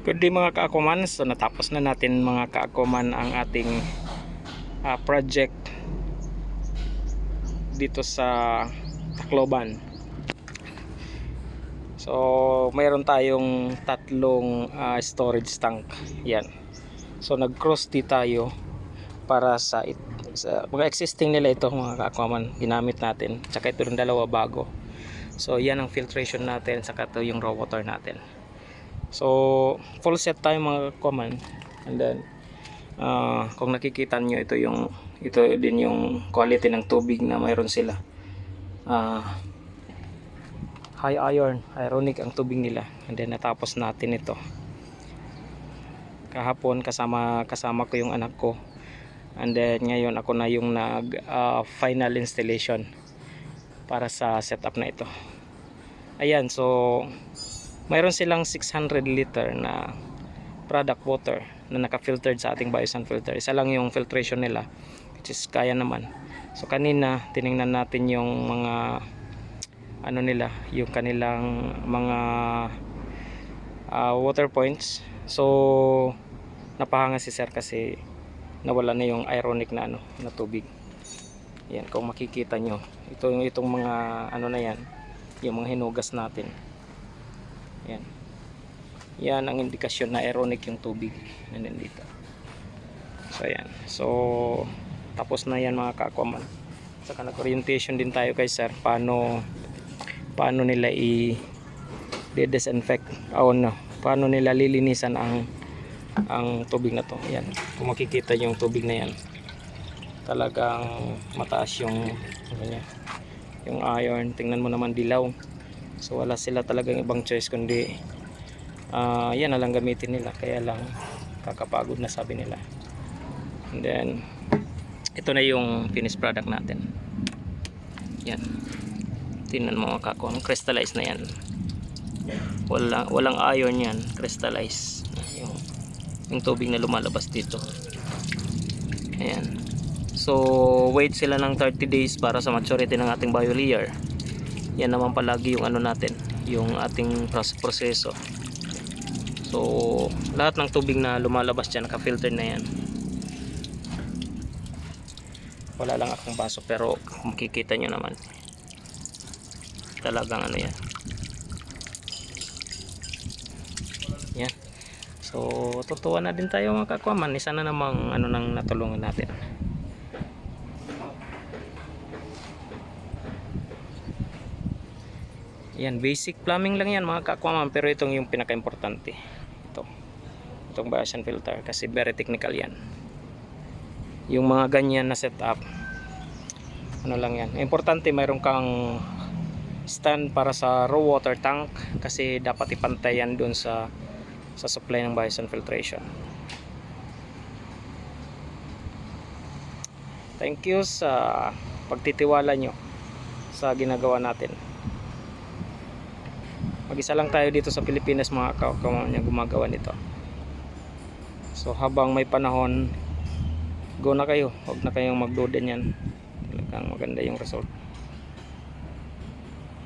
Good day mga kaakuman. So natapos na natin mga kaakuman ang ating ah, project dito sa Tacloban. So mayroon tayong tatlong ah, storage tank. Yan. So nag-cross di tayo para sa, it, sa mga existing nila ito mga kaakuman ginamit natin. Tsaka ito yung dalawa bago. So yan ang filtration natin saka ito yung raw water natin. So, full set tayo mga common. And then, ah, kung nakikita nyo, ito yung ito din yung quality ng tubig na mayroon sila. Ah, high iron, ironic ang tubig nila. And then, natapos natin ito. Kahapon, kasama, kasama ko yung anak ko. And then, ngayon ako na yung nag ah, final installation para sa setup na ito. Ayan, so mayroon silang 600 liter na product water na naka-filtered sa ating biosan filter. Isa lang yung filtration nila which is kaya naman. So kanina tiningnan natin yung mga ano nila, yung kanilang mga ah, water points. So napahanga si sir kasi nawala na yung ironic na ano na tubig. Yan kung makikita nyo. Ito yung itong mga ano na yan, yung mga hinugas natin. Yan. Yan ang indikasyon na ironic yung tubig na nandito. So yan. So tapos na yan mga kakwaman. Saka nag-orientation din tayo kay sir paano paano nila i disinfect o no, paano nila lilinisan ang ang tubig na to. Yan. Kung makikita yung tubig na yan. Talagang mataas yung ano niya, yung iron. Tingnan mo naman dilaw. So wala sila talagang ibang choice kundi ah yan na lang gamitin nila. Kaya lang kakapagod na sabi nila. And then ito na yung finished product natin. Yan. Tingnan mo mga kakon. Crystallize na yan. Wala, walang iron yan. Crystallize. Yung, yung tubig na lumalabas dito. Ayan. So, wait sila ng 30 days para sa maturity ng ating biolayer yan naman palagi yung ano natin yung ating pros- proseso. So lahat ng tubig na lumalabas dyan naka-filter na yan. Wala lang akong baso pero makikita nyo naman talagang ano yan. Yan. So tutuwa na din tayo mga kakwaman isa na namang ano nang natulungan natin Yan, basic plumbing lang yan mga kakwaman pero itong yung pinaka-importante. Ito. Itong Bayesian filter kasi very technical yan. Yung mga ganyan na setup ano lang yan. Importante mayroon kang stand para sa raw water tank kasi dapat ipantay yan dun sa sa supply ng Bayesian filtration. Thank you sa pagtitiwala nyo sa ginagawa natin mag-isa lang tayo dito sa Pilipinas mga kaukaman yung gumagawa nito. So habang may panahon go na kayo. Huwag na kayong magduda niyan. Talagang maganda yung result